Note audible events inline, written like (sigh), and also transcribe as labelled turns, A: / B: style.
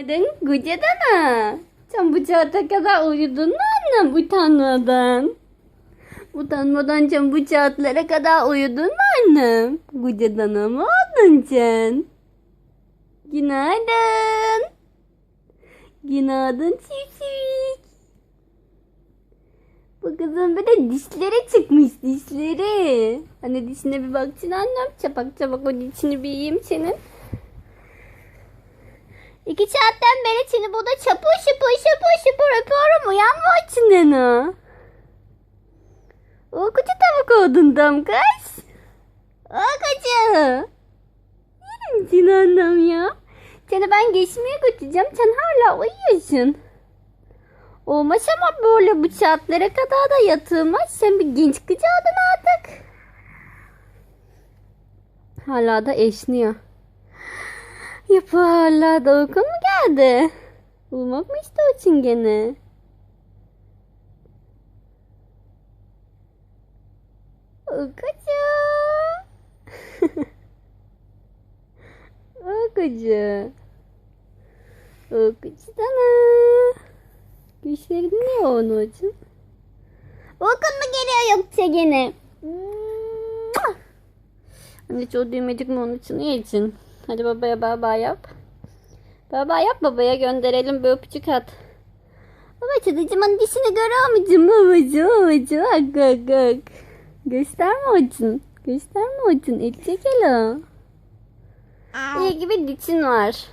A: Neden Guca'dan Sen bu saate kadar uyudun mu annem utanmadan? Utanmadan sen bu saatlere kadar uyudun mu annem? Guca'dan mı oldun sen? Günaydın. Günaydın çiftçik. Bu kızın de dişleri çıkmış dişleri. Hani dişine bir baksana annem. Çapak çapak o dişini bir yiyeyim senin. İki saatten beri seni burada çapur şıpır şıpır şıpır öpüyorum. Uyanma içinden. O kutu tavuk oldun tam kız. O kutu. Yerim seni annem ya. Seni ben geçmeye götüreceğim. Sen hala uyuyorsun. Olmaz ama böyle bu saatlere kadar da yatılmaz. Sen bir genç kıcağıdın artık. Hala da eşniyor. Yapı hala da uykun mu geldi? Uyumak mı işte o çingene? Uykucu. (laughs) Uykucu. Uykucu sana. Güçlerin ne onun için? Uykun mu geliyor yoksa gene? Anne çok düğmecik mi onun için? Ne için? Hadi babaya baba yap. Baba yap babaya gönderelim bir öpücük at. Baba çocuğumun dişini görüyor musun babacığım babacığım bak bak bak. Gösterme ocun. Gösterme ocun. Edecek hele. İyi gibi dişin var.